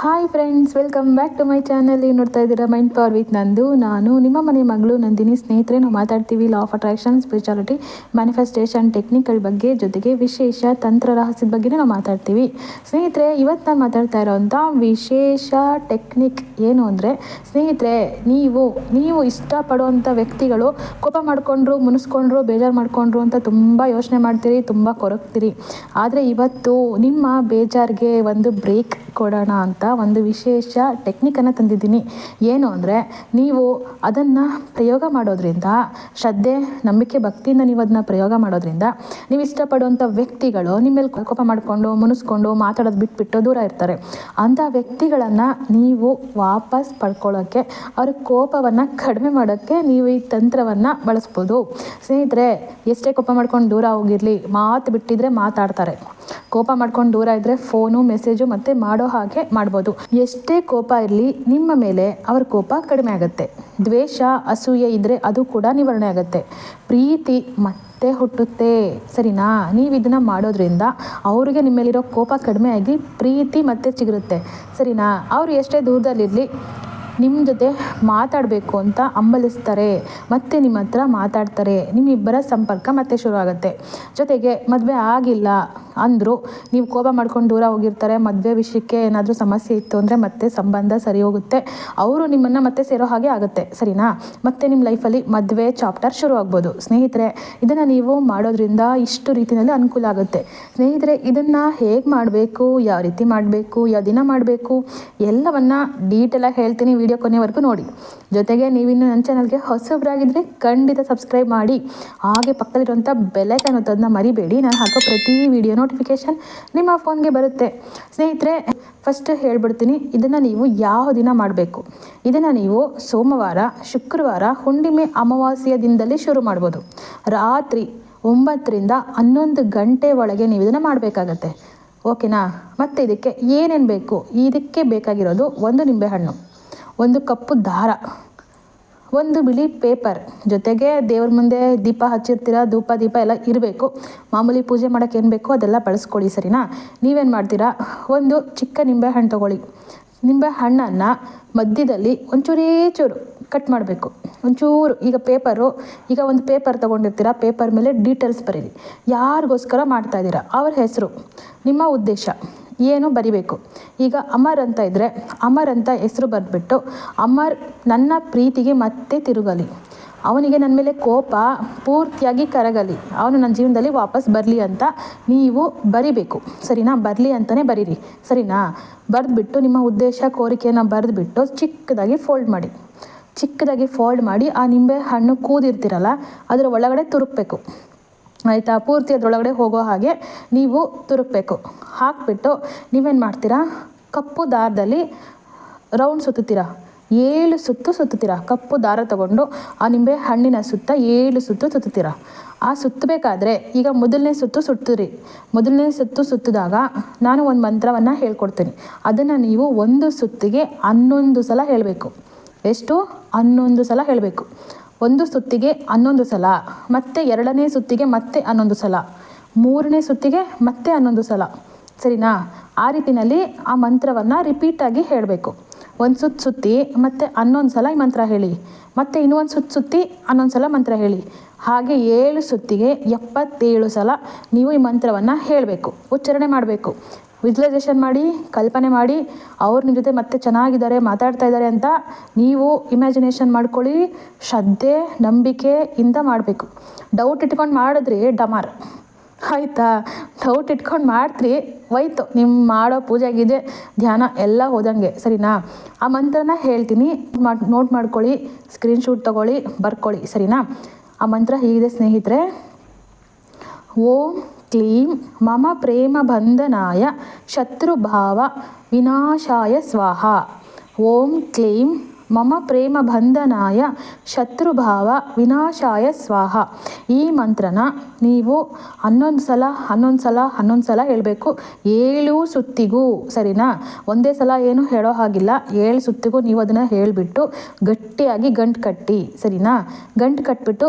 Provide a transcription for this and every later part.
Hi friends welcome back to my channel ಏನು ನೋಡ್ತಾ ಇದ್ದೀರಾ? ಮೈಂಡ್ ಪವರ್ ವಿತ್ ನಂದು. ನಾನು ನಿಮ್ಮ ಮನೆ ಮಗಳು ನಂದಿನಿ. ಸ್ನೇಹಿತರೆ, ನಾವು ಮಾತಾಡ್ತೀವಿ law of attraction spirituality manifestation ಟೆಕ್ನಿಕ್ಗಳ ಬಗ್ಗೆ ಜೊತೆಗೆ ವಿಶೇಷ ತಂತ್ರ ರಹಸ್ಯದ ಬಗ್ಗೆ ನಾವು ಮಾತಾಡ್ತೀವಿ. ಸ್ನೇಹಿತರೆ ಇವತ್ತು ನಾನು ಮಾತಾಡ್ತಾ ಇರೋವಂಥ ವಿಶೇಷ ಟೆಕ್ನಿಕ್ ಏನು ಅಂದರೆ, ಸ್ನೇಹಿತರೆ, ನೀವು ನೀವು ಇಷ್ಟಪಡುವಂಥ ವ್ಯಕ್ತಿಗಳು ಕೋಪ ಮಾಡಿಕೊಂಡ್ರು, ಮುನಿಸ್ಕೊಂಡ್ರು, ಬೇಜಾರು ಮಾಡಿಕೊಂಡ್ರು ಅಂತ ತುಂಬ ಯೋಚನೆ ಮಾಡ್ತೀರಿ, ತುಂಬ ಕೊರಗ್ತೀರಿ ಆದರೆ ಇವತ್ತು ನಿಮ್ಮ ಬೇಜಾರಿಗೆ ಒಂದು ಬ್ರೇಕ್ ಕೊಡೋಣ ಅಂತ ಒಂದು ವಿಶೇಷ ಟೆಕ್ನಿಕನ್ನು ತಂದಿದ್ದೀನಿ. ಏನು ಅಂದರೆ, ನೀವು ಅದನ್ನು ಪ್ರಯೋಗ ಮಾಡೋದ್ರಿಂದ, ಶ್ರದ್ಧೆ, ನಂಬಿಕೆ, ಭಕ್ತಿಯಿಂದ ನೀವು ಅದನ್ನ ಪ್ರಯೋಗ ಮಾಡೋದ್ರಿಂದ, ನೀವು ಇಷ್ಟಪಡುವಂಥ ವ್ಯಕ್ತಿಗಳು ನಿಮ್ಮ ಮೇಲೆ ಕೋಪ ಮಾಡಿಕೊಂಡು, ಮುನಿಸ್ಕೊಂಡು, ಮಾತಾಡೋದು ಬಿಟ್ಬಿಟ್ಟು ದೂರ ಇರ್ತಾರೆ. ಅಂಥ ವ್ಯಕ್ತಿಗಳನ್ನು ನೀವು ವಾಪಸ್ ಪಡ್ಕೊಳ್ಳೋಕ್ಕೆ ಅವ್ರ ಕೋಪವನ್ನು ಕಡಿಮೆ ಮಾಡೋಕ್ಕೆ ನೀವು ಈ ತಂತ್ರವನ್ನು ಬಳಸ್ಬೋದು. ಸ್ನೇಹಿತರೆ, ಎಷ್ಟೇ ಕೋಪ ಮಾಡ್ಕೊಂಡು ದೂರ ಹೋಗಿರಲಿ, ಮಾತು ಬಿಟ್ಟಿದ್ರೆ ಮಾತಾಡ್ತಾರೆ. ಕೋಪ ಮಾಡ್ಕೊಂಡು ದೂರ ಇದ್ದರೆ ಫೋನು, ಮೆಸೇಜು ಮತ್ತೆ ಮಾಡೋ ಹಾಗೆ ಮಾಡ್ಬೋದು. ಎಷ್ಟೇ ಕೋಪ ಇರಲಿ, ನಿಮ್ಮ ಮೇಲೆ ಅವ್ರ ಕೋಪ ಕಡಿಮೆ ಆಗುತ್ತೆ. ದ್ವೇಷ, ಅಸೂಯೆ ಇದ್ದರೆ ಅದು ಕೂಡ ನಿವಾರಣೆ ಆಗುತ್ತೆ. ಪ್ರೀತಿ ಮತ್ತೆ ಹುಟ್ಟುತ್ತೆ. ಸರಿನಾ? ನೀವು ಇದನ್ನು ಮಾಡೋದ್ರಿಂದ ಅವರಿಗೆ ನಿಮ್ಮ ಮೇಲಿರೋ ಕೋಪ ಕಡಿಮೆ ಆಗಿ ಪ್ರೀತಿ ಮತ್ತೆ ಚಿಗುರುತ್ತೆ. ಸರಿನಾ? ಅವರು ಎಷ್ಟೇ ದೂರದಲ್ಲಿರಲಿ ನಿಮ್ಮ ಜೊತೆ ಮಾತಾಡಬೇಕು ಅಂತ ಅಂಬಲಿಸ್ತಾರೆ ಮತ್ತೆ ನಿಮ್ಮ ಹತ್ರ ಮಾತಾಡ್ತಾರೆ. ನಿಮ್ಮಿಬ್ಬರ ಸಂಪರ್ಕ ಮತ್ತೆ ಶುರು ಆಗುತ್ತೆ. ಜೊತೆಗೆ ಮದುವೆ ಆಗಿಲ್ಲ. ಅಂದರು, ನೀವು ಕೋಪ ಮಾಡ್ಕೊಂಡು ದೂರ ಹೋಗಿರ್ತಾರೆ, ಮದುವೆ ವಿಷಯಕ್ಕೆ ಏನಾದರೂ ಸಮಸ್ಯೆ ಇತ್ತು ಅಂದರೆ ಮತ್ತೆ ಸಂಬಂಧ ಸರಿ ಹೋಗುತ್ತೆ. ಅವರು ನಿಮ್ಮನ್ನು ಮತ್ತೆ ಸೇರೋ ಹಾಗೆ ಆಗುತ್ತೆ, ಸರಿನಾ? ಮತ್ತೆ ನಿಮ್ಮ ಲೈಫಲ್ಲಿ ಮದುವೆ ಚಾಪ್ಟರ್ ಶುರು ಆಗ್ಬೋದು. ಸ್ನೇಹಿತರೆ, ಇದನ್ನು ನೀವು ಮಾಡೋದ್ರಿಂದ ಇಷ್ಟು ರೀತಿಯಲ್ಲಿ ಅನುಕೂಲ ಆಗುತ್ತೆ. ಸ್ನೇಹಿತರೆ, ಇದನ್ನು ಹೇಗೆ ಮಾಡಬೇಕು, ಯಾವ ರೀತಿ ಮಾಡಬೇಕು, ಯಾವ ದಿನ ಮಾಡಬೇಕು, ಎಲ್ಲವನ್ನು ಡೀಟೇಲಾಗಿ ಹೇಳ್ತೀನಿ ವಿಡಿಯೋ ಕೊನೆವರೆಗೂ ನೋಡಿ. ಜೊತೆಗೆ ನೀವಿನ್ನು ನನ್ನ ಚಾನಲ್ಗೆ ಹೊಸಬ್ರಾಗಿದ್ದರೆ ಖಂಡಿತ ಸಬ್ಸ್ಕ್ರೈಬ್ ಮಾಡಿ. ಹಾಗೆ ಪಕ್ಕದಲ್ಲಿರುವಂಥ ಬೆಲೆ ಒತ್ತೋದನ್ನ ಮರಿಬೇಡಿ. ನಾನು ಹಾಕೋ ಪ್ರತಿ ವಿಡಿಯೋ ನೋಟಿಫಿಕೇಷನ್ ನಿಮ್ಮ ಫೋನ್ಗೆ ಬರುತ್ತೆ. ಸ್ನೇಹಿತರೆ ಫಸ್ಟ್ ಹೇಳ್ಬಿಡ್ತೀನಿ, ಇದನ್ನು ನೀವು ಯಾವ ದಿನ ಮಾಡಬೇಕು? ಇದನ್ನು ನೀವು ಸೋಮವಾರ, ಶುಕ್ರವಾರ, ಹುಣ್ಣಿಮೆ ಅಮಾವಾಸ್ಯ ದಿನದಲ್ಲಿ ಶುರು ಮಾಡ್ಬೋದು. ರಾತ್ರಿ ಒಂಬತ್ತರಿಂದ ಹನ್ನೊಂದು ಗಂಟೆ ಒಳಗೆ ನೀವು ಇದನ್ನು ಮಾಡಬೇಕಾಗತ್ತೆ. ಓಕೆನಾ? ಮತ್ತು ಇದಕ್ಕೆ ಏನೇನು ಬೇಕು? ಇದಕ್ಕೆ ಬೇಕಾಗಿರೋದು ಒಂದು ನಿಂಬೆಹಣ್ಣು, ಒಂದು ಕಪ್ಪು ದಾರ. ಒಂದು ಬಿಳಿ ಪೇಪರ್ ಜೊತೆಗೆ ದೇವ್ರ ಮುಂದೆ ದೀಪ ಹಚ್ಚಿರ್ತೀರ, ಧೂಪ, ದೀಪ ಎಲ್ಲ ಇರಬೇಕು. ಮಾಮೂಲಿ ಪೂಜೆ ಮಾಡೋಕೆ ಏನು ಬೇಕೋ ಅದೆಲ್ಲ ಬಳಸ್ಕೊಳ್ಳಿ, ಸರಿನಾ? ನೀವೇನು ಮಾಡ್ತೀರಾ? ಒಂದು ಚಿಕ್ಕ ನಿಂಬೆ ಹಣ್ಣು ತೊಗೊಳ್ಳಿ. ನಿಂಬೆ ಹಣ್ಣನ್ನು ಮಧ್ಯದಲ್ಲಿ ಒಂಚೂರೇ ಚೂರು ಕಟ್ ಮಾಡಬೇಕು. ಒಂಚೂರು, ಈಗ ಪೇಪರು, ಈಗ ಒಂದು ಪೇಪರ್ ತೊಗೊಂಡಿರ್ತೀರ, ಪೇಪರ್ ಮೇಲೆ ಡೀಟೇಲ್ಸ್ ಬರೀರಿ. ಯಾರಿಗೋಸ್ಕರ ಮಾಡ್ತಾ ಇದ್ದೀರಾ? ಅವ್ರ ಹೆಸರು, ನಿಮ್ಮ ಉದ್ದೇಶ. ಏನು ಬರಿಬೇಕು. ಈಗ ಅಮರ್ ಅಂತ ಇದ್ದರೆ ಅಮರ್ ಅಂತ ಹೆಸರು ಬರೆದ್ಬಿಟ್ಟು, ಅಮರ್ ನನ್ನ ಪ್ರೀತಿಗೆ ಮತ್ತೆ ತಿರುಗಲಿ. ಅವನಿಗೆ ನನ್ನ ಮೇಲೆ ಕೋಪ ಪೂರ್ತಿಯಾಗಿ ಕರಗಲಿ. ಅವನು ನನ್ನ ಜೀವನದಲ್ಲಿ ವಾಪಸ್ ಬರಲಿ ಅಂತ ನೀವು ಬರಿಬೇಕು. ಸರಿನಾ? ಬರಲಿ ಅಂತಲೇ ಬರೀರಿ. ಸರಿನಾ? ಬರೆದ್ಬಿಟ್ಟು ನಿಮ್ಮ ಉದ್ದೇಶ, ಕೋರಿಕೆಯನ್ನು ಬರೆದ್ಬಿಟ್ಟು ಚಿಕ್ಕದಾಗಿ ಫೋಲ್ಡ್ ಮಾಡಿ. ಚಿಕ್ಕದಾಗಿ ಫೋಲ್ಡ್ ಮಾಡಿ ಆ ನಿಂಬೆ ಹಣ್ಣು ಕೂದಿರ್ತೀರಲ್ಲ, ಅದರ ಒಳಗಡೆ ತುರುಕಬೇಕು. ಆಯಿತಾ? ಪೂರ್ತಿ ಅದರೊಳಗಡೆ ಹೋಗೋ ಹಾಗೆ ನೀವು ತುರುಕಬೇಕು. ಹಾಕಿಬಿಟ್ಟು ನೀವೇನು ಮಾಡ್ತೀರಾ? ಕಪ್ಪು ದಾರದಲ್ಲಿ ರೌಂಡ್ ಸುತ್ತೀರ ಏಳು ಸುತ್ತು ಸುತ್ತೀರ ಕಪ್ಪು ದಾರ ತಗೊಂಡು ಆ ನಿಂಬೆ ಹಣ್ಣಿನ ಸುತ್ತ ಏಳು ಸುತ್ತು ಸುತ್ತೀರ ಆ ಸುತ್ತಬೇಕಾದ್ರೆ ಈಗ ಮೊದಲನೇ ಸುತ್ತು ಸುತ್ತಿರಿ ಮೊದಲನೇ ಸುತ್ತು ಸುತ್ತಿದಾಗ ನಾನು ಒಂದು ಮಂತ್ರವನ್ನು ಹೇಳ್ಕೊಡ್ತೀನಿ. ಅದನ್ನು ನೀವು ಒಂದು ಸುತ್ತಿಗೆ ಹನ್ನೊಂದು ಸಲ ಹೇಳಬೇಕು. ಎಷ್ಟು? ಹನ್ನೊಂದು ಸಲ ಹೇಳಬೇಕು. ಒಂದು ಸುತ್ತಿಗೆ ಹನ್ನೊಂದು ಸಲ, ಮತ್ತು ಎರಡನೇ ಸುತ್ತಿಗೆ ಮತ್ತೆ ಹನ್ನೊಂದು ಸಲ, ಮೂರನೇ ಸುತ್ತಿಗೆ ಮತ್ತೆ ಹನ್ನೊಂದು ಸಲ. ಸರಿನಾ? ಆ ರೀತಿಯಲ್ಲಿ ಆ ಮಂತ್ರವನ್ನು ರಿಪೀಟಾಗಿ ಹೇಳಬೇಕು. ಒಂದು ಸುತ್ತು ಸುತ್ತಿ, ಮತ್ತು ಹನ್ನೊಂದು ಸಲ ಈ ಮಂತ್ರ ಹೇಳಿ. ಮತ್ತು ಇನ್ನೊಂದು ಸುತ್ತು ಸುತ್ತಿ, ಹನ್ನೊಂದು ಸಲ ಮಂತ್ರ ಹೇಳಿ. ಹಾಗೆ ಏಳು ಸುತ್ತಿಗೆ ಎಪ್ಪತ್ತೇಳು ಸಲ ನೀವು ಈ ಮಂತ್ರವನ್ನು ಹೇಳಬೇಕು. ಉಚ್ಚಾರಣೆ ಮಾಡಬೇಕು. ವಿಜುವಲೈಸೇಷನ್ ಮಾಡಿ, ಕಲ್ಪನೆ ಮಾಡಿ ಅವ್ರು ನಿಮ್ಮ ಜೊತೆ ಮತ್ತೆ ಚೆನ್ನಾಗಿದ್ದಾರೆ, ಮಾತಾಡ್ತಾ ಇದ್ದಾರೆ ಅಂತ ನೀವು ಇಮ್ಯಾಜಿನೇಷನ್ ಮಾಡ್ಕೊಳ್ಳಿ, ಶ್ರದ್ಧೆ ಇಂದ ಮಾಡಬೇಕು. ಡೌಟ್ ಇಟ್ಕೊಂಡು ಮಾಡಿದ್ರಿ ಡಮಾರ್. ಆಯಿತಾ? ಡೌಟ್ ಇಟ್ಕೊಂಡು ಮಾಡ್ತೀರಿ, ಹೋಯ್ತು. ನಿಮ್ಮ ಮಾಡೋ ಪೂಜೆಗಿದೆ ಧ್ಯಾನ ಎಲ್ಲ ಹೋದಂಗೆ, ಸರಿನಾ? ಆ ಮಂತ್ರನ ಹೇಳ್ತೀನಿ. ನೋಟ್ ಮಾಡ್ಕೊಳ್ಳಿ ಸ್ಕ್ರೀನ್ಶೂಟ್ ತೊಗೊಳ್ಳಿ, ಬರ್ಕೊಳ್ಳಿ, ಸರಿನಾ? ಆ ಮಂತ್ರ ಹೀಗಿದೆ, ಸ್ನೇಹಿತರೆ. ಓಂ क्लीं मम प्रेमबन्धनाय शत्रुभावविनाशाय स्वाहा। ॐ क्लीं ಮಮ ಪ್ರೇಮ ಬಂಧನಾಯ ಶತ್ರುಭಾವ ವಿನಾಶಾಯ ಸ್ವಾಹ. ಈ ಮಂತ್ರನ ನೀವು ಹನ್ನೊಂದು ಸಲ ಹನ್ನೊಂದು ಸಲ ಹನ್ನೊಂದು ಸಲ ಹೇಳಬೇಕು. ಏಳು ಸುತ್ತಿಗೂ ಸರಿನಾ? ಒಂದೇ ಸಲ ಏನು ಹೇಳೋ ಹಾಗಿಲ್ಲ. ಏಳು ಸುತ್ತಿಗೂ ನೀವು ಅದನ್ನು ಹೇಳಿಬಿಟ್ಟು ಗಟ್ಟಿಯಾಗಿ ಗಂಟು ಕಟ್ಟಿ, ಸರಿನಾ? ಗಂಟು ಕಟ್ಬಿಟ್ಟು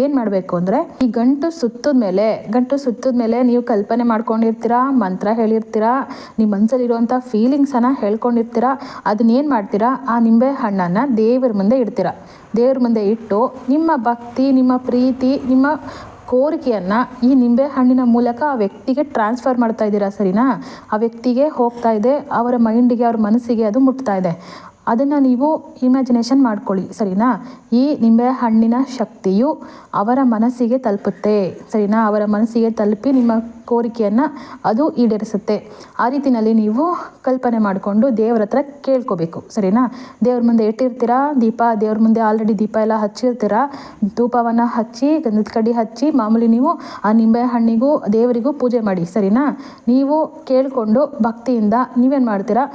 ಏನು ಮಾಡಬೇಕು ಅಂದರೆ, ಈ ಗಂಟು ಸುತ್ತದ ಮೇಲೆ, ಗಂಟು ಸುತ್ತದ ಮೇಲೆ ನೀವು ಕಲ್ಪನೆ ಮಾಡ್ಕೊಂಡಿರ್ತೀರಾ, ಮಂತ್ರ ಹೇಳಿರ್ತೀರಾ, ನಿಮ್ಮ ಮನಸ್ಸಲ್ಲಿರುವಂಥ ಫೀಲಿಂಗ್ಸನ್ನು ಹೇಳ್ಕೊಂಡಿರ್ತೀರಾ, ಅದನ್ನೇನು ಮಾಡ್ತೀರಾ? ಆ ನಿಂಬೆ ಹಣ್ಣನ್ನು ದೇವರ ಮುಂದೆ ಇಡ್ತೀರ. ದೇವ್ರ ಮುಂದೆ ಇಟ್ಟು ನಿಮ್ಮ ಭಕ್ತಿ, ನಿಮ್ಮ ಪ್ರೀತಿ, ನಿಮ್ಮ ಕೋರಿಕೆಯನ್ನು ಈ ನಿಂಬೆ ಹಣ್ಣಿನ ಮೂಲಕ ಆ ವ್ಯಕ್ತಿಗೆ ಟ್ರಾನ್ಸ್ಫರ್ ಮಾಡ್ತಾ ಇದ್ದೀರಾ ಸರಿನಾ? ಆ ವ್ಯಕ್ತಿಗೆ ಹೋಗ್ತಾ ಇದೆ, ಅವರ ಮೈಂಡಿಗೆ ಅವ್ರ ಮನಸ್ಸಿಗೆ ಅದು ಮುಟ್ತಾ ಇದೆ. ಅದನ್ನು ನೀವು ಇಮ್ಯಾಜಿನೇಷನ್ ಮಾಡ್ಕೊಳ್ಳಿ, ಸರಿನಾ? ಈ ನಿಂಬೆ ಹಣ್ಣಿನ ಶಕ್ತಿಯು ಅವರ ಮನಸ್ಸಿಗೆ ತಲುಪುತ್ತೆ, ಸರಿನಾ? ಅವರ ಮನಸ್ಸಿಗೆ ತಲುಪಿ ನಿಮ್ಮ ಕೋರಿಕೆಯನ್ನು ಅದು ಈಡೇರಿಸುತ್ತೆ. ಆ ರೀತಿಯಲ್ಲಿ ನೀವು ಕಲ್ಪನೆ ಮಾಡಿಕೊಂಡು ದೇವ್ರ ಹತ್ರ ಕೇಳ್ಕೋಬೇಕು, ಸರಿನಾ? ದೇವ್ರ ಮುಂದೆ ಇಟ್ಟಿರ್ತೀರ ದೀಪ, ದೇವ್ರ ಮುಂದೆ ಆಲ್ರೆಡಿ ದೀಪ ಎಲ್ಲ ಹಚ್ಚಿರ್ತೀರಾ? ಧೂಪವನ್ನು ಹಚ್ಚಿ, ಗಂಧದ ಕಡ್ಡಿ ಹಚ್ಚಿ, ಮಾಮೂಲಿ ನೀವು ಆ ನಿಂಬೆ ಹಣ್ಣಿಗೂ, ದೇವರಿಗೂ ಪೂಜೆ ಮಾಡಿ, ಸರಿನಾ? ನೀವು ಕೇಳಿಕೊಂಡು ಭಕ್ತಿಯಿಂದ ನೀವೇನು ಮಾಡ್ತೀರಾ?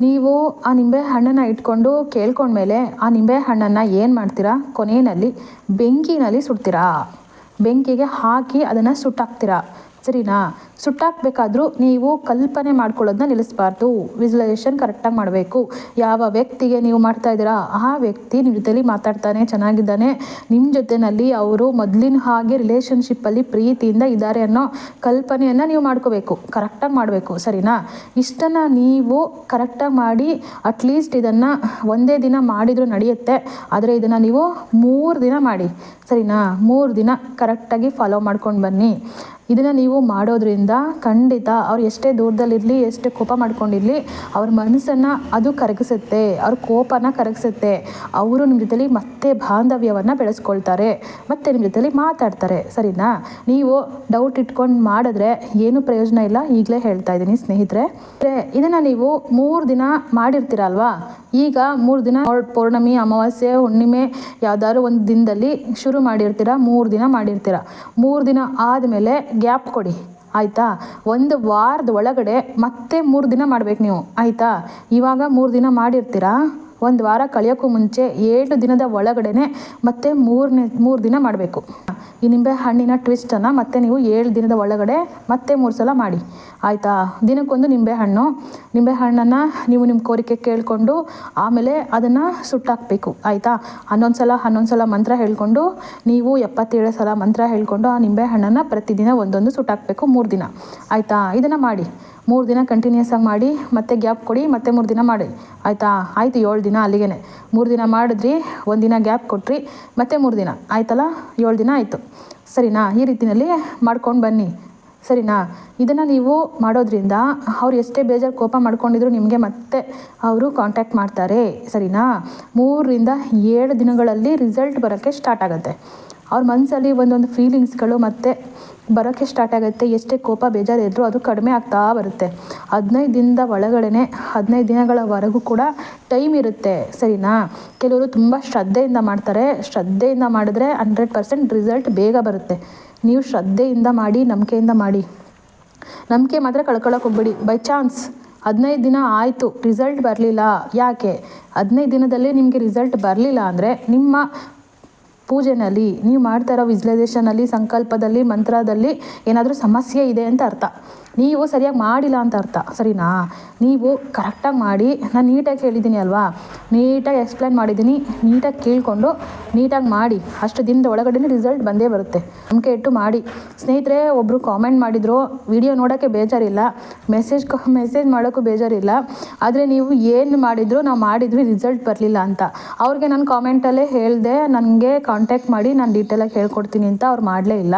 ನೀವು ಆ ನಿಂಬೆ ಹಣ್ಣನ್ನು ಇಟ್ಕೊಂಡು ಕೇಳ್ಕೊಂಡ್ಮೇಲೆ ಆ ನಿಂಬೆ ಹಣ್ಣನ್ನು ಏನು ಮಾಡ್ತೀರಾ? ಕೊನೆಯಲ್ಲಿ ಬೆಂಕಿನಲ್ಲಿ ಸುಡ್ತೀರಾ? ಬೆಂಕಿಗೆ ಹಾಕಿ ಅದನ್ನು ಸುಟ್ಟಾಕ್ತೀರಾ? ಸರಿನಾ? ಸುಟ್ಟಾಕ್ಬೇಕಾದ್ರೂ ನೀವು ಕಲ್ಪನೆ ಮಾಡ್ಕೊಳ್ಳೋದನ್ನ ನಿಲ್ಲಿಸಬಾರ್ದು. ವಿಜುಲೈಸೇಷನ್ ಕರೆಕ್ಟಾಗಿ ಮಾಡಬೇಕು. ಯಾವ ವ್ಯಕ್ತಿಗೆ ನೀವು ಮಾಡ್ತಾ ಇದ್ದೀರಾ, ಆ ವ್ಯಕ್ತಿ ನಿಮ್ಮ ಜೊತೆಲಿ ಮಾತಾಡ್ತಾನೆ, ಚೆನ್ನಾಗಿದ್ದಾನೆ. ನಿಮ್ಮ ಜೊತೆಯಲ್ಲಿ ಅವರು ಮೊದಲಿನ ಹಾಗೆ ರಿಲೇಷನ್ಶಿಪ್ಪಲ್ಲಿ ಪ್ರೀತಿಯಿಂದ ಇದ್ದಾರೆ ಅನ್ನೋ ಕಲ್ಪನೆಯನ್ನು ನೀವು ಮಾಡ್ಕೋಬೇಕು. ಕರೆಕ್ಟಾಗಿ ಮಾಡಬೇಕು, ಸರಿನಾ? ಇಷ್ಟನ್ನು ನೀವು ಕರೆಕ್ಟಾಗಿ ಮಾಡಿ ಅಟ್ಲೀಸ್ಟ್ ಇದನ್ನು ಒಂದೇ ದಿನ ಮಾಡಿದರೂ ನಡೆಯುತ್ತೆ. ಆದರೆ ಇದನ್ನು ನೀವು ಮೂರು ದಿನ ಮಾಡಿ, ಸರಿನಾ? ಮೂರು ದಿನ ಕರೆಕ್ಟಾಗಿ ಫಾಲೋ ಮಾಡ್ಕೊಂಡು ಬನ್ನಿ. ಇದನ್ನು ನೀವು ಮಾಡೋದ್ರಿಂದ ಖಂಡಿತ ಅವ್ರು ಎಷ್ಟೇ ದೂರದಲ್ಲಿರಲಿ, ಎಷ್ಟೇ ಕೋಪ ಮಾಡ್ಕೊಂಡಿರಲಿ, ಅವ್ರ ಮನಸ್ಸನ್ನು ಅದು ಕರಗಿಸುತ್ತೆ, ಅವ್ರ ಕೋಪನ ಕರಗಿಸುತ್ತೆ. ಅವರು ನಿಮ್ಮ ಜೊತೆಲಿ ಮತ್ತೆ ಬಾಂಧವ್ಯವನ್ನು ಬೆಳೆಸ್ಕೊಳ್ತಾರೆ, ಮತ್ತು ನಿಮ್ಮ ಜೊತೆಲಿ ಮಾತಾಡ್ತಾರೆ. ಸರಿನಾ? ನೀವು ಡೌಟ್ ಇಟ್ಕೊಂಡು ಮಾಡಿದ್ರೆ ಏನು ಪ್ರಯೋಜನ ಇಲ್ಲ, ಈಗಲೇ ಹೇಳ್ತಾ ಇದ್ದೀನಿ ಸ್ನೇಹಿತರೆ. ಇದನ್ನು ನೀವು ಮೂರು ದಿನ ಮಾಡಿರ್ತೀರಲ್ವಾ? ಈಗ ಮೂರು ದಿನ ಪೌರ್ಣಮಿ, ಅಮಾವಾಸ್ಯೆ, ಹುಣ್ಣಿಮೆ ಯಾವ್ದಾದ್ರು ಒಂದು ದಿನದಲ್ಲಿ ಶುರು ಮಾಡಿರ್ತೀರ, ಮೂರು ದಿನ ಮಾಡಿರ್ತೀರ? ಮೂರು ದಿನ ಆದಮೇಲೆ ಗ್ಯಾಪ್ ಕೊಡಿ, ಆಯಿತಾ? ಒಂದು ವಾರದ ಒಳಗಡೆ ಮತ್ತೆ ಮೂರು ದಿನ ಮಾಡ್ಬೇಕು ನೀವು, ಆಯಿತಾ? ಇವಾಗ ಮೂರು ದಿನ ಮಾಡಿರ್ತೀರಾ? ಒಂದು ವಾರ ಕಳೆಯೋಕ್ಕೂ ಮುಂಚೆ ಏಳು ದಿನದ ಒಳಗಡೆ ಮತ್ತೆ ಮೂರನೇ, ಮೂರು ದಿನ ಮಾಡಬೇಕು. ಈ ನಿಂಬೆ ಹಣ್ಣಿನ ಟ್ವಿಸ್ಟನ್ನು ಮತ್ತೆ ನೀವು ಏಳು ದಿನದ ಒಳಗಡೆ ಮತ್ತೆ ಮೂರು ಸಲ ಮಾಡಿ. ಆಯಿತಾ? ದಿನಕ್ಕೊಂದು ನಿಂಬೆ ಹಣ್ಣು. ನಿಂಬೆ ಹಣ್ಣನ್ನು ನೀವು ನಿಮ್ಮ ಕೋರಿಕೆ ಕೇಳಿಕೊಂಡು ಆಮೇಲೆ ಅದನ್ನು ಸುಟ್ಟಾಕಬೇಕು. ಆಯಿತಾ? ಹನ್ನೊಂದು ಸಲ ಹನ್ನೊಂದು ಸಲ ಮಂತ್ರ ಹೇಳಿಕೊಂಡು ನೀವು ಎಪ್ಪತ್ತೇಳು ಸಲ ಮಂತ್ರ ಹೇಳಿಕೊಂಡು ಆ ನಿಂಬೆ ಹಣ್ಣನ್ನು ಪ್ರತಿದಿನ ಒಂದೊಂದು ಸುಟ್ಟಾಕಬೇಕು ಮೂರು ದಿನ. ಆಯಿತಾ? ಇದನ್ನು ಮಾಡಿ. ಮೂರು ದಿನ ಕಂಟಿನ್ಯೂಸ್ ಆಗಿ ಮಾಡಿ, ಮತ್ತೆ ಗ್ಯಾಪ್ ಕೊಡಿ, ಮತ್ತೆ ಮೂರು ದಿನ ಮಾಡಿ. ಆಯಿತಾ? ಆಯಿತು ಏಳು ದಿನ ಅಲ್ಲಿಗೆ ಮೂರು ದಿನ ಮಾಡಿದ್ರಿ, ಒಂದು ದಿನ ಗ್ಯಾಪ್ ಕೊಟ್ರಿ, ಮತ್ತೆ ಮೂರು ದಿನ. ಆಯ್ತಲ್ಲ? ಏಳು ದಿನ ಆಯಿತು. ಸರಿನಾ? ಈ ರೀತಿಯಲ್ಲಿ ಮಾಡ್ಕೊಂಡು ಬನ್ನಿ. ಸರಿನಾ? ಇದನ್ನು ನೀವು ಮಾಡೋದ್ರಿಂದ ಅವ್ರು ಎಷ್ಟೇ ಬೇಜಾರು ಕೋಪ ಮಾಡ್ಕೊಂಡಿದ್ರು ನಿಮಗೆ ಮತ್ತೆ ಅವರು ಕಾಂಟ್ಯಾಕ್ಟ್ ಮಾಡ್ತಾರೆ. ಸರಿನಾ? ಮೂರರಿಂದ ಏಳು ದಿನಗಳಲ್ಲಿ ರಿಸಲ್ಟ್ ಬರೋಕ್ಕೆ ಸ್ಟಾರ್ಟ್ ಆಗುತ್ತೆ. ಅವ್ರ ಮನಸ್ಸಲ್ಲಿ ಒಂದೊಂದು ಫೀಲಿಂಗ್ಸ್ಗಳು ಮತ್ತು ಬರೋಕ್ಕೆ ಸ್ಟಾರ್ಟ್ ಆಗುತ್ತೆ. ಎಷ್ಟೇ ಕೋಪ ಬೇಜಾರಿದ್ರೂ ಅದು ಕಡಿಮೆ ಆಗ್ತಾ ಬರುತ್ತೆ. ಹದಿನೈದು ದಿನದ ಒಳಗಡೆ ಹದಿನೈದು ದಿನಗಳವರೆಗೂ ಕೂಡ ಟೈಮ್ ಇರುತ್ತೆ. ಸರಿನಾ? ಕೆಲವರು ತುಂಬ ಶ್ರದ್ಧೆಯಿಂದ ಮಾಡ್ತಾರೆ. ಶ್ರದ್ಧೆಯಿಂದ ಮಾಡಿದ್ರೆ ಹಂಡ್ರೆಡ್ ಪರ್ಸೆಂಟ್ ರಿಸಲ್ಟ್ ಬೇಗ ಬರುತ್ತೆ. ನೀವು ಶ್ರದ್ಧೆಯಿಂದ ಮಾಡಿ, ನಂಬಿಕೆಯಿಂದ ಮಾಡಿ. ನಂಬಿಕೆ ಮಾತ್ರ ಕಳ್ಕೊಳ್ಳೋಕೆ ಹೋಗ್ಬೇಡಿ. ಬೈ ಚಾನ್ಸ್ ಹದಿನೈದು ದಿನ ಆಯಿತು ರಿಸಲ್ಟ್ ಬರಲಿಲ್ಲ. ಯಾಕೆ? ಹದಿನೈದು ದಿನದಲ್ಲೇ ನಿಮಗೆ ರಿಸಲ್ಟ್ ಬರಲಿಲ್ಲ ಅಂದರೆ ನಿಮ್ಮ ಪೂಜೆನಲ್ಲಿ ನೀವು ಮಾಡ್ತಾ ಇರೋ ಅಲ್ಲಿ ಸಂಕಲ್ಪದಲ್ಲಿ ಮಂತ್ರದಲ್ಲಿ ಏನಾದರೂ ಸಮಸ್ಯೆ ಇದೆ ಅಂತ ಅರ್ಥ. ನೀವು ಸರಿಯಾಗಿ ಮಾಡಿಲ್ಲ ಅಂತ ಅರ್ಥ, ಸರಿನಾ? ನೀವು ಕರೆಕ್ಟಾಗಿ ಮಾಡಿ, ನಾನು ನೀಟಾಗಿ ಹೇಳಿದ್ದೀನಿ ಅಲ್ವಾ? ನೀಟಾಗಿ ಎಕ್ಸ್ಪ್ಲೈನ್ ಮಾಡಿದ್ದೀನಿ ನೀಟಾಗಿ ಕೇಳಿಕೊಂಡು ನೀಟಾಗಿ ಮಾಡಿ, ಅಷ್ಟು ದಿನದ ಒಳಗಡೆ ರಿಸಲ್ಟ್ ಬಂದೇ ಬರುತ್ತೆ. ನಂಬಿಕೆ ಇಟ್ಟು ಮಾಡಿ. ಸ್ನೇಹಿತರೆ ಒಬ್ಬರು ಕಾಮೆಂಟ್ ಮಾಡಿದರು ವಿಡಿಯೋ ನೋಡೋಕ್ಕೆ ಬೇಜಾರಿಲ್ಲ ಮೆಸೇಜ್ ಮೆಸೇಜ್ ಮಾಡೋಕ್ಕೂ ಬೇಜಾರಿಲ್ಲ, ಆದರೆ ನೀವು ಏನು ಮಾಡಿದ್ರು, ನಾವು ಮಾಡಿದ್ವಿ ರಿಸಲ್ಟ್ ಬರಲಿಲ್ಲ ಅಂತ. ಅವ್ರಿಗೆ ನಾನು ಕಾಮೆಂಟಲ್ಲೇ ಹೇಳಿದೆ, ನನಗೆ ಕಾಂಟ್ಯಾಕ್ಟ್ ಮಾಡಿ, ನಾನು ಡೀಟೇಲಾಗಿ ಹೇಳ್ಕೊಡ್ತೀನಿ ಅಂತ ಅವ್ರು ಮಾಡಲೇ ಇಲ್ಲ.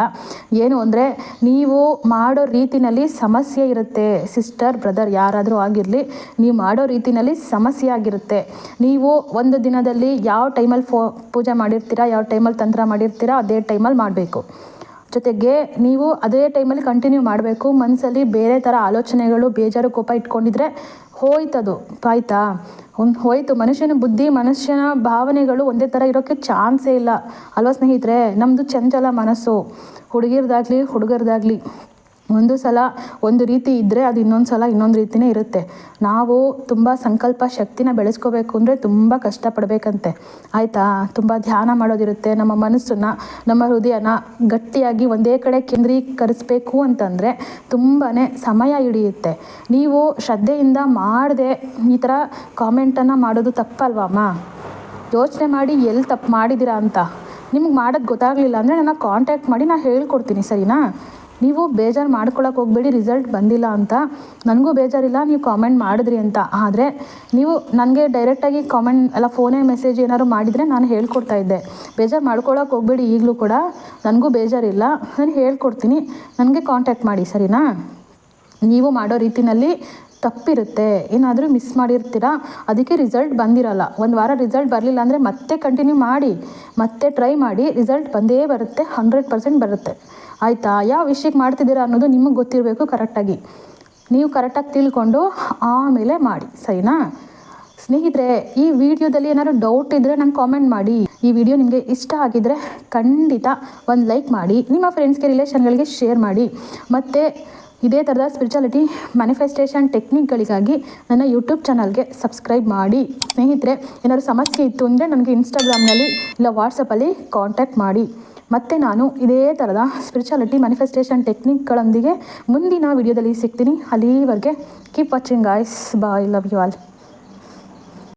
ಏನು ಅಂದರೆ, ನೀವು ಮಾಡೋ ರೀತಿನಲ್ಲಿ ಸಮಸ್ಯೆ ಇರುತ್ತೆ. ಸಿಸ್ಟರ್ ಬ್ರದರ್ ಯಾರಾದರೂ ಆಗಿರಲಿ, ನೀವು ಮಾಡೋ ರೀತಿನಲ್ಲಿ ಸಮಸ್ಯೆ ಆಗಿರುತ್ತೆ ನೀವು ಒಂದು ದಿನದಲ್ಲಿ ಯಾವ ಟೈಮಲ್ಲಿ ಫೋ, ಪೂಜೆ ಮಾಡಿರ್ತೀರಾ, ಯಾವ ಟೈಮಲ್ಲಿ ತಂತ್ರ ಮಾಡಿರ್ತೀರಾ, ಅದೇ ಟೈಮಲ್ಲಿ ಮಾಡಬೇಕು. ಜೊತೆಗೆ ನೀವು ಅದೇ ಟೈಮಲ್ಲಿ ಕಂಟಿನ್ಯೂ ಮಾಡಬೇಕು. ಮನಸ್ಸಲ್ಲಿ ಬೇರೆ ಥರ ಆಲೋಚನೆಗಳು, ಬೇಜಾರು, ಕೋಪ ಇಟ್ಕೊಂಡಿದ್ರೆ ಹೋಯ್ತದು. ಆಯ್ತಾ? ಒಂದು ಹೋಯ್ತು. ಮನುಷ್ಯನ ಬುದ್ಧಿ, ಮನುಷ್ಯನ ಭಾವನೆಗಳು ಒಂದೇ ಥರ ಇರೋಕ್ಕೆ ಚಾನ್ಸೇ ಇಲ್ಲ. ಅಲ್ವಾ ಸ್ನೇಹಿತರೆ? ನಮ್ಮದು ಚಂಚಲ ಮನಸ್ಸು. ಹುಡುಗಿರ್ದಾಗಲಿ, ಹುಡುಗರ್ದಾಗಲಿ. ಒಂದು ಸಲ ಒಂದು ರೀತಿ ಇದ್ದರೆ ಅದು ಇನ್ನೊಂದು ಸಲ ಇನ್ನೊಂದು ರೀತಿಯೇ ಇರುತ್ತೆ. ನಾವು ತುಂಬ ಸಂಕಲ್ಪ ಶಕ್ತಿನ ಬೆಳೆಸ್ಕೋಬೇಕು ಅಂದರೆ ತುಂಬ ಕಷ್ಟಪಡಬೇಕಂತೆ. ಆಯಿತಾ? ತುಂಬ ಧ್ಯಾನ ಮಾಡೋದಿರುತ್ತೆ. ನಮ್ಮ ಮನಸ್ಸನ್ನು, ನಮ್ಮ ಹೃದಯನ ಗಟ್ಟಿಯಾಗಿ ಒಂದೇ ಕಡೆ ಕೇಂದ್ರೀಕರಿಸಬೇಕು ಅಂತಂದರೆ ತುಂಬಾ ಸಮಯ ಹಿಡಿಯುತ್ತೆ. ನೀವು ಶ್ರದ್ಧೆಯಿಂದ ಮಾಡದೆ ಈ ಥರ ಕಾಮೆಂಟನ್ನು ಮಾಡೋದು ತಪ್ಪಲ್ವಮ್ಮ ಯೋಚನೆ ಮಾಡಿ ಎಲ್ಲಿ ತಪ್ಪು ಮಾಡಿದ್ದೀರಾ ಅಂತ. ನಿಮ್ಗೆ ಮಾಡೋದು ಗೊತ್ತಾಗಲಿಲ್ಲ ಅಂದರೆ ನನ್ನ ಕಾಂಟ್ಯಾಕ್ಟ್ ಮಾಡಿ ನಾನು ಹೇಳ್ಕೊಡ್ತೀನಿ ಸರಿನಾ? ನೀವು ಬೇಜಾರು ಮಾಡ್ಕೊಳಕ್ಕೆ ಹೋಗಬೇಡಿ ರಿಸಲ್ಟ್ ಬಂದಿಲ್ಲ ಅಂತ. ನನಗೂ ಬೇಜಾರಿಲ್ಲ, ನೀವು ಕಾಮೆಂಟ್ ಮಾಡಿದ್ರಿ ಅಂತ. ಆದರೆ ನೀವು ನನಗೆ ಡೈರೆಕ್ಟಾಗಿ ಕಾಮೆಂಟ್ ಅಲ್ಲ ಫೋನೇ ಮೆಸೇಜ್ ಏನಾದ್ರು ಮಾಡಿದರೆ ನಾನು ಹೇಳ್ಕೊಡ್ತಾ ಇದ್ದೆ. ಬೇಜಾರು ಮಾಡ್ಕೊಳಕ್ಕೆ ಹೋಗಬೇಡಿ ಈಗಲೂ ಕೂಡ. ನನಗೂ ಬೇಜಾರಿಲ್ಲ. ನಾನು ಹೇಳ್ಕೊಡ್ತೀನಿ. ನನಗೆ ಕಾಂಟ್ಯಾಕ್ಟ್ ಮಾಡಿ, ಸರಿನಾ? ನೀವು ಮಾಡೋ ರೀತಿನಲ್ಲಿ ತಪ್ಪಿರುತ್ತೆ, ಏನಾದರೂ ಮಿಸ್ ಮಾಡಿರ್ತೀರಾ, ಅದಕ್ಕೆ ರಿಸಲ್ಟ್ ಬಂದಿರಲ್ಲ. ಒಂದು ವಾರ ರಿಸಲ್ಟ್ ಬರಲಿಲ್ಲ ಅಂದರೆ ಮತ್ತೆ ಕಂಟಿನ್ಯೂ ಮಾಡಿ, ಮತ್ತೆ ಟ್ರೈ ಮಾಡಿ ರಿಸಲ್ಟ್ ಬಂದೇ ಬರುತ್ತೆ ಹಂಡ್ರೆಡ್ ಪರ್ಸೆಂಟ್ ಬರುತ್ತೆ. ಆಯಿತಾ? ಯಾವ ವಿಷಯಕ್ಕೆ ಮಾಡ್ತಿದ್ದೀರಾ ಅನ್ನೋದು ನಿಮಗೆ ಗೊತ್ತಿರಬೇಕು ಕರೆಕ್ಟಾಗಿ ನೀವು ಕರೆಕ್ಟಾಗಿ ತಿಳ್ಕೊಂಡು ಆಮೇಲೆ ಮಾಡಿ, ಸರಿನಾ? ಸ್ನೇಹಿತರೆ, ಈ ವಿಡಿಯೋದಲ್ಲಿ ಏನಾದರೂ ಡೌಟ್ ಇದ್ದರೆ ನಂಗೆ ಕಾಮೆಂಟ್ ಮಾಡಿ. ಈ ವಿಡಿಯೋ ನಿಮಗೆ ಇಷ್ಟ ಆಗಿದ್ದರೆ ಖಂಡಿತ ಒಂದು ಲೈಕ್ ಮಾಡಿ, ನಿಮ್ಮ ಫ್ರೆಂಡ್ಸ್ಗೆ ರಿಲೇಷನ್ಗಳಿಗೆ ಶೇರ್ ಮಾಡಿ. ಮತ್ತು ಇದೇ ಥರದ ಸ್ಪಿರಿಚುಯಾಲಿಟಿ ಮ್ಯಾನಿಫೆಸ್ಟೇಷನ್ ಟೆಕ್ನಿಕ್ಗಳಿಗಾಗಿ ನನ್ನ ಯೂಟ್ಯೂಬ್ ಚಾನಲ್ಗೆ ಸಬ್ಸ್ಕ್ರೈಬ್ ಮಾಡಿ. ಸ್ನೇಹಿತರೆ, ಏನಾದರೂ ಸಮಸ್ಯೆ ಇತ್ತು ಅಂದರೆ ನನಗೆ ಇನ್ಸ್ಟಾಗ್ರಾಮ್ನಲ್ಲಿ ಇಲ್ಲ ವಾಟ್ಸಪ್ಪಲ್ಲಿ ಕಾಂಟ್ಯಾಕ್ಟ್ ಮಾಡಿ. ಮತ್ತು ನಾನು ಇದೇ ಥರದ ಸ್ಪಿರಿಚುಯಾಲಿಟಿ ಮ್ಯಾನಿಫೆಸ್ಟೇಷನ್ ಟೆಕ್ನಿಕ್ಗಳೊಂದಿಗೆ ಮುಂದಿನ ವಿಡಿಯೋದಲ್ಲಿ ಸಿಗ್ತೀನಿ. ಅಲ್ಲಿವರೆಗೆ keep watching guys bye love you all